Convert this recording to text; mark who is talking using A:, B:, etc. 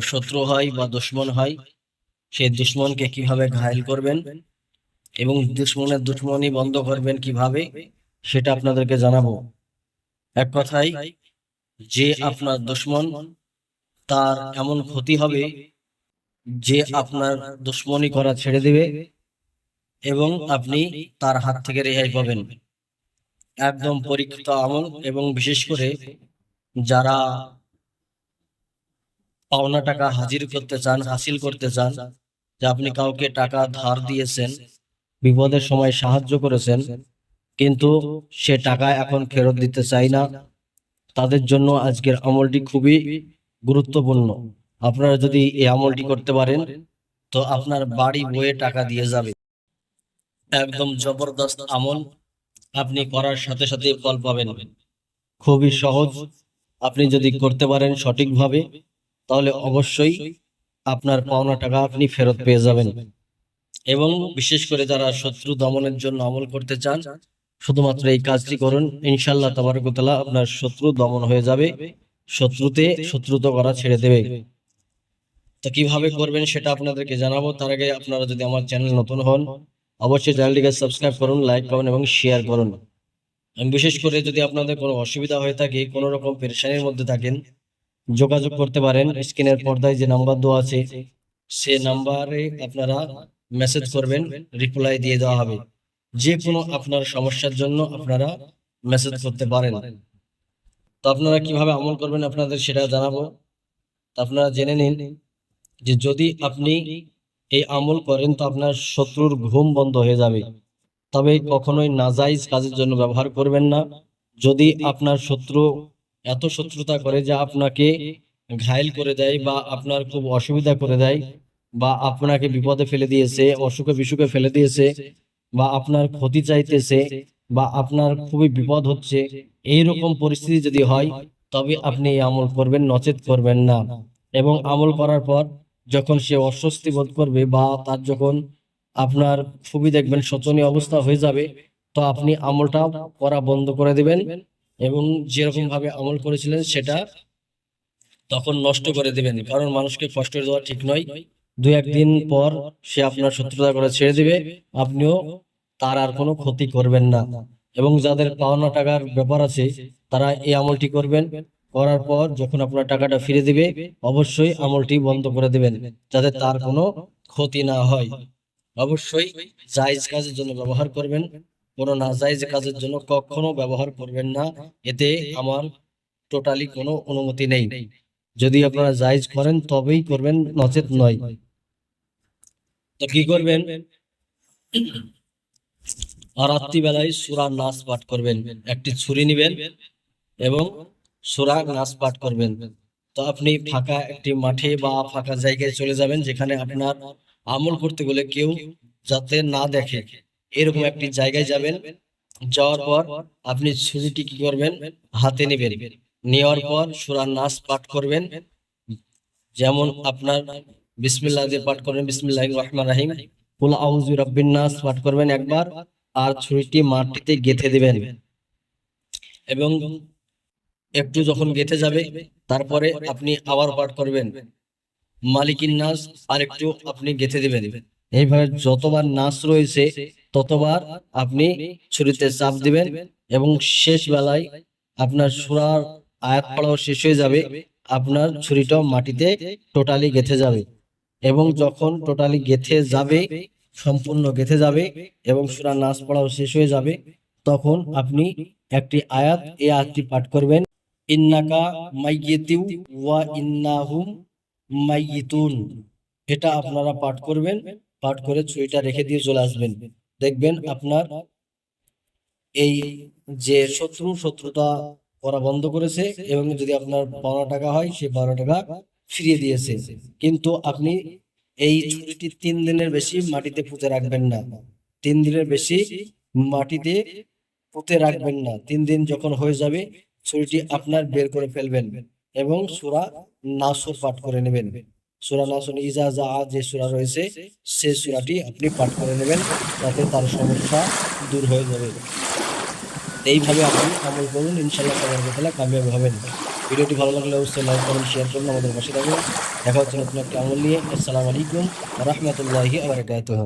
A: শত্রু হয় বা দুশ্মন হয়, সেই দুশ্মনকে কীভাবে ঘায়েল করবেন এবং দুশ্মনের দুশ্মনী বন্ধ করবেন কীভাবে, সেটা আপনাদেরকে জানাব। এক কথায়, যে আপনার দুশ্মন, তার এমন ক্ষতি হবে যে আপনার দুশ্মনী করা ছেড়ে দিবে এবং আপনি তার হাত থেকে রেহাই পাবেন। একদম পরীক্ষিত আমল এবং বিশেষ করে যারা পাওনা টাকা হাজির করতে চান হাসিল করতে চান যে আপনি কাউকে টাকা ধার দিয়েছেন বিপদের সময় সাহায্য করেছেন কিন্তু সে টাকা এখন ফেরত দিতে চায় না তাদের জন্য আজকের আমলটি খুবই গুরুত্বপূর্ণ। আপনারা যদি এই আমলটি করতে পারেন তো আপনার বাড়ি বয়ে টাকা দিয়ে যাবে। একদম জবরদস্ত আমল আপনি করার সাথে সাথে ফল পাবেন। খুবই সহজ। আপনি যদি করতে পারেন সঠিকভাবে তাহলে অবশ্যই আপনার পাওনা টাকা আপনি ফেরত পেয়ে যাবেন। এবং বিশেষ করে যারা শত্রু দমনের জন্য আমল করতে চান শুধুমাত্র এই কাজটি করুন। ইনশাল্লাহ তাবারকতলা আপনার শত্রু দমন হয়ে যাবে। শত্রুতে শত্রুত করা ছেড়ে দেবে। তো কীভাবে করবেন সেটা আপনাদেরকে জানাব। তার আগে আপনারা যদি আমার চ্যানেল নতুন হন, অবশ্যই চ্যানেলটিকে সাবস্ক্রাইব করুন লাইক করুন এবং শেয়ার করুন। এবং বিশেষ করে যদি আপনাদের কোনো অসুবিধা হয়ে থাকে, কোনো রকম পেরেশানির মধ্যে থাকেন, যোগাযোগ করতে পারেন। স্ক্রিনের পর্দায় যে নাম্বার দেওয়া আছে, সে নাম্বারে আপনারা মেসেজ করবেন রিপ্লাই দিয়ে দেওয়া হবে। যে কোনো আপনার সমস্যার জন্য আপনারা মেসেজ করতে পারেন। তো আপনারা কীভাবে আমল করবেন আপনাদের সেটা জানাব। তো আপনারা জেনে নিন যে যদি আপনি এই আমল করেন, তো আপনার শত্রুর ঘুম বন্ধ হয়ে যাবে। তবে কখনোই নাজাইজ কাজের জন্য ব্যবহার করবেন না। যদি আপনার শত্রু এত শত্রুতা করে যে আপনাকে ঘায়েল করে দেয় বা আপনার খুব অসুবিধা করে দেয় বা আপনাকে বিপদে ফেলে দিয়েছে, অসুখে বিসুখে ফেলে দিয়েছে বা আপনার ক্ষতি চাইতেছে বা আপনার খুবই বিপদ হচ্ছে এই রকম পরিস্থিতি যদি হয়, তবে আপনি এই আমল করবেন, নচেত করবেন না। এবং আমল করার পর যখন সে অস্বস্তি বোধ করবে বা তার যখন আপনার খুবই দেখবেন শোচনীয় অবস্থা হয়ে যাবে, তো আপনি আমলটা করা বন্ধ করে দিবেন এবং যেরকম ভাবে আমল করেছিলেন সেটা তখন নষ্ট করে দিবেন। কারণ মানুষকে কষ্ট দেওয়া ঠিক নয়। দু একদিন পর সে আপনার শত্রুতা করে ছেড়ে দিবে। আপনিও তার আর কোনো ক্ষতি করবেন না। এবং যাদের পাওনা টাকার ব্যাপার আছে, তারা এই আমলটি করবেন। করার পর যখন আপনার টাকাটা ফিরে দিবে, অবশ্যই আমলটি বন্ধ করে দিবেন, যাতে তার কোনো ক্ষতি না হয়। অবশ্যই জায়েজ কাজের জন্য ব্যবহার করবেন। কোনো নাজায়েজ কাজের জন্য কখনো ব্যবহার করবেন না। এতে আমার টোটালি কোনো অনুমতি নেই। যদি আপনারা জায়েজ করেন, তবেই করবেন, নচেত নয়। তো কি করবেন? আর রাত্রিবেলায় সুরা নাচ পাঠ করবেন। একটি ছুরি নিবেন এবং সুরা নাচ পাঠ করবেন। তো আপনি ফাঁকা একটি মাঠে বা ফাঁকা জায়গায় চলে যাবেন, যেখানে আপনার আমল করতে গেলে কেউ যাতে না দেখে। এরকম একটি জায়গায় যাবেন, যাওয়ার পর আপনি ছুরিটি কি করবেন? হাতে নেবেন। নেওয়ার পর সুরা নাচ পাঠ করবেন। যেমন আপনার বিসমিল্লাহ দিয়ে পাঠ করবেন বিসমিল্লাহ রহমান রাহিম। কুল পাঠ করবেন একবার, আর ছুরিটি মাটিতে গেঁথে দিবেন। এবং একটু যখন গেঁথে যাবে, তারপরে আপনি আবার পাঠ করবেন। মালিকিন নাস আর একটু আপনি গেঁথে দিবেন। এইভাবে যতবার নাচ রয়েছে, ততবার আপনি ছুরিতে চাপ দিবেন এবং শেষ বেলায় আপনার সুরার আয়াত পড়াও শেষ হয়ে যাবে, আপনার ছুরিটাও মাটিতে টোটালি গেঁথে যাবে এবং যখন টোটালি গেঁথে যাবে, সম্পূর্ণ গেঁথে যাবে এবং সুরা নাচ পড়াও শেষ হয়ে যাবে, তখন আপনি একটি আয়াত, এই আয়াতটি পাঠ করবেন। ইন্নাকা মাইয়িতিউ ওয়া ইন্নাহুম মাইয়িতুন। এটা আপনারা পাঠ করবেন, পাঠ করে ছুরিটা রেখে দিয়ে চলে আসবেন। দেখবেন আপনার এই যে শত্রু, শত্রুতা করা বন্ধ করেছে এবং যদি আপনার পাওনা টাকা হয় সেই পাওনা টাকা ফিরিয়ে দিয়েছে। কিন্তু আপনি এই ছুরিটি তিন দিনের বেশি মাটিতে পুঁতে রাখবেন না। তিন দিনের বেশি মাটিতে পুঁতে রাখবেন না। তিন দিন যখন হয়ে যাবে ছুরিটি আপনার বের করে ফেলবেন এবং সুরা নাসর পাঠ করে নেবেন। সুরা নাসুন ইজা জা যে সুরা রয়েছে, সে সুরাটি আপনি পাঠ করে নেবেন তাতে তার সমস্যা দূর হয়ে যাবে। এইভাবে আপনি আমল করুন ইনশাল্লাহ সবার কামিয়াব হবেন। ভিডিওটি ভালো লাগলে অবশ্যই লাইক করুন শেয়ার করুন, আমাদের পাশে থাকুন। দেখা হচ্ছে নতুন একটা আমল নিয়ে। আসসালামু আলাইকুম রহমতুল্লাহি আবরকাতুহ